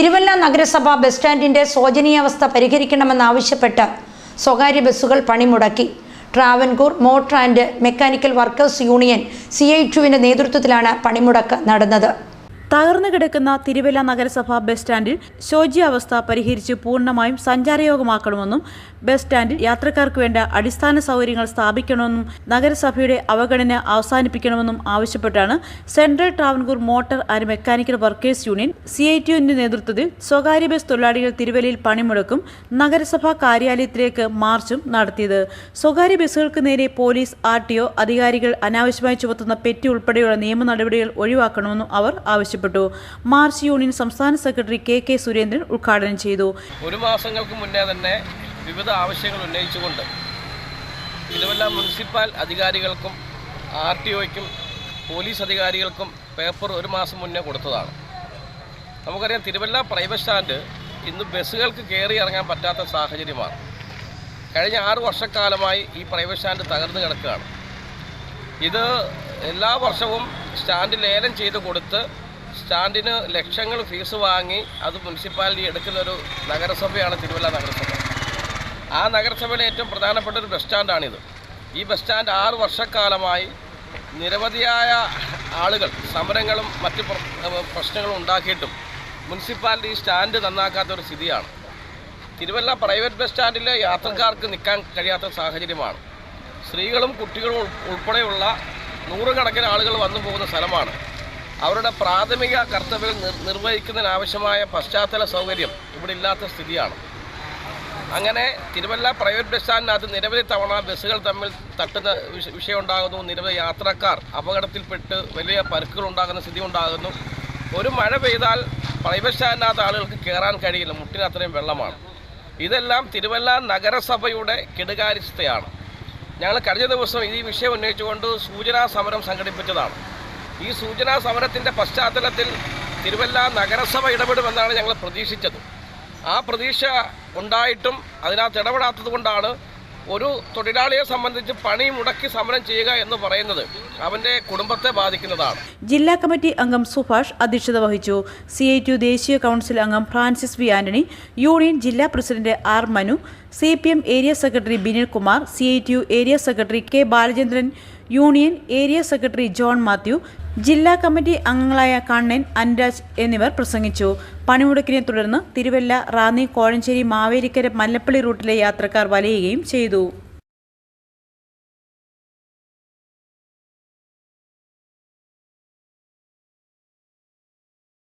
തിരുവല്ല നഗരസഭ ബസ് സ്റ്റാൻഡിന്റെ ശോചനീയാവസ്ഥ പരിഹരിക്കണമെന്നാവശ്യപ്പെട്ട് സ്വകാര്യ ബസ്സുകൾ പണിമുടക്കി. Travancore motor and mechanical workers union C I ടുവിന്റെ നേതൃത്വത്തിലാണ് പണിമുടക്ക് നടന്നത്. തകർന്നു കിടക്കുന്ന തിരുവല്ല നഗരസഭ ബസ് സ്റ്റാൻഡിൽ ശോച്യാവസ്ഥ പരിഹരിച്ച് പൂർണമായും സഞ്ചാരയോഗമാക്കണമെന്നും ബസ് സ്റ്റാൻഡിൽ യാത്രക്കാർക്ക് വേണ്ട അടിസ്ഥാന സൗകര്യങ്ങൾ സ്ഥാപിക്കണമെന്നും നഗരസഭയുടെ അവഗണന അവസാനിപ്പിക്കണമെന്നും ആവശ്യപ്പെട്ടാണ് central Travancore motor and mechanical workers union C I ടിയുവിന്റെ നേതൃത്വത്തിൽ സ്വകാര്യ ബസ് തൊഴിലാളികൾ തിരുവല്ലയിൽ പണിമുടക്കും നഗരസഭാ കാര്യാലയത്തിലേക്ക് മാർച്ചും നടത്തിയത്. സ്വകാര്യ ബസ്സുകൾക്ക് നേരെ പോലീസ് ആർ ടി ഒ അധികാരികൾ അനാവശ്യമായി ചുമത്തുന്ന പെറ്റി ഉൾപ്പെടെയുള്ള നിയമ നടപടികൾ ഒഴിവാക്കണമെന്നും അവർ ആവശ്യപ്പെട്ടു. മാർച്ച് യൂണിയൻ സംസ്ഥാന സെക്രട്ടറി കെ കെ സുരേന്ദ്രൻ ഉദ്ഘാടനം ചെയ്തു. ഒരു മാസങ്ങൾക്ക് മുന്നേ തന്നെ വിവിധ ആവശ്യങ്ങൾ ഉന്നയിച്ചുകൊണ്ട് തിരുവല്ല മുനിസിപ്പൽ അധികാരികൾക്കും ആർ ടി ഒയ്ക്കും പോലീസ് അധികാരികൾക്കും പേപ്പർ ഒരു മാസം മുന്നേ കൊടുത്തതാണ്. നമുക്കറിയാം തിരുവല്ല പ്രൈവറ്റ് സ്റ്റാൻഡ് ഇന്ന് ബസ്സുകൾക്ക് കയറി ഇറങ്ങാൻ പറ്റാത്ത സാഹചര്യമാണ്. കഴിഞ്ഞ ആറ് വർഷക്കാലമായി ഈ പ്രൈവറ്റ് സ്റ്റാൻഡ് തകർന്നു കിടക്കുകയാണ്. ഇത് എല്ലാ വർഷവും സ്റ്റാൻഡ് ലേലം ചെയ്ത് കൊടുത്ത് സ്റ്റാൻഡിന് ലക്ഷങ്ങൾ ഫീസ് വാങ്ങി അത് മുനിസിപ്പാലിറ്റി എടുക്കുന്നൊരു നഗരസഭയാണ് തിരുവല്ല നഗരസഭ. ആ നഗരസഭയിലെ ഏറ്റവും പ്രധാനപ്പെട്ട ഒരു ബസ് സ്റ്റാൻഡാണിത്. ഈ ബസ് സ്റ്റാൻഡ് ആറ് വർഷക്കാലമായി നിരവധിയായ ആളുകൾ സമരങ്ങളും മറ്റ് പ്രശ്നങ്ങളും ഉണ്ടാക്കിയിട്ടും മുനിസിപ്പാലിറ്റി സ്റ്റാൻഡ് നന്നാക്കാത്ത ഒരു സ്ഥിതിയാണ്. തിരുവല്ല പ്രൈവറ്റ് ബസ് സ്റ്റാൻഡിൽ യാത്രക്കാർക്ക് നിൽക്കാൻ കഴിയാത്ത സാഹചര്യമാണ്. സ്ത്രീകളും കുട്ടികളും ഉൾ- ഉൾപ്പെടെയുള്ള നൂറുകണക്കിന് ആളുകൾ വന്നു പോകുന്ന സ്ഥലമാണ്. അവരുടെ പ്രാഥമിക കർത്തവ്യങ്ങൾ നിർ നിർവഹിക്കുന്നതിനാവശ്യമായ പശ്ചാത്തല സൗകര്യം ഇവിടെ ഇല്ലാത്ത സ്ഥിതിയാണ്. അങ്ങനെ തിരുവല്ല പ്രൈവറ്റ് ബസ് നിരവധി തവണ ബസ്സുകൾ തമ്മിൽ തട്ടുന്ന വിഷ- വിഷയമുണ്ടാകുന്നു. നിരവധി യാത്രക്കാർ അപകടത്തിൽപ്പെട്ട് വലിയ പരുക്കുകൾ ഉണ്ടാകുന്ന സ്ഥിതി ഉണ്ടാകുന്നു ഒരു മഴ പെയ്താൽ പ്രൈവറ്റ് സ്റ്റാൻഡിനകത്ത് ആളുകൾക്ക് കയറാൻ കഴിയില്ല. മുട്ടിന് അത്രയും വെള്ളമാണ്. ഇതെല്ലാം തിരുവല്ല നഗരസഭയുടെ കെടുകാര്യസ്ഥയാണ്. ഞങ്ങൾ കഴിഞ്ഞ ദിവസം ഈ വിഷയം ഉന്നയിച്ചുകൊണ്ട് സൂചനാ സമരം സംഘടിപ്പിച്ചതാണ്. ഈ സൂചനാ സമരത്തിന്റെ പശ്ചാത്തലത്തിൽ തിരുവല്ല നഗരസഭ ഇടപെടുമെന്നാണ് ഞങ്ങൾ പ്രതീക്ഷിച്ചത്. ആ പ്രതീക്ഷ ഉണ്ടായിട്ടും അതിനകത്ത് ഇടപെടാത്തത് കൊണ്ടാണ് ഒരു തൊഴിലാളിയെ സംബന്ധിച്ച് പണി മുടക്കി സമരം ചെയ്യുക എന്ന് പറയുന്നത് അവന്റെ കുടുംബത്തെ ബാധിക്കുന്നതാണ്. ജില്ലാ കമ്മിറ്റി അംഗം സുഭാഷ് അധ്യക്ഷത വഹിച്ചു. സി ഐ ടി ദേശീയ കൗൺസിൽ അംഗം ഫ്രാൻസിസ് വി ആന്റണി യൂണിയൻ ജില്ലാ president R Manu C P M area secretary Binil Kumar C I T area secretary K Balachandran union area secretary John Mathew ജില്ലാ കമ്മിറ്റി അംഗങ്ങളായ കണ്ണൻ അൻരാജ് എന്നിവർ പ്രസംഗിച്ചു. പണിമുടക്കിനെ തുടർന്ന് തിരുവല്ല റാന്നി കോഴഞ്ചേരി മാവേലിക്കര മല്ലപ്പള്ളി റൂട്ടിലെ യാത്രക്കാർ വലയുകയും ചെയ്തു.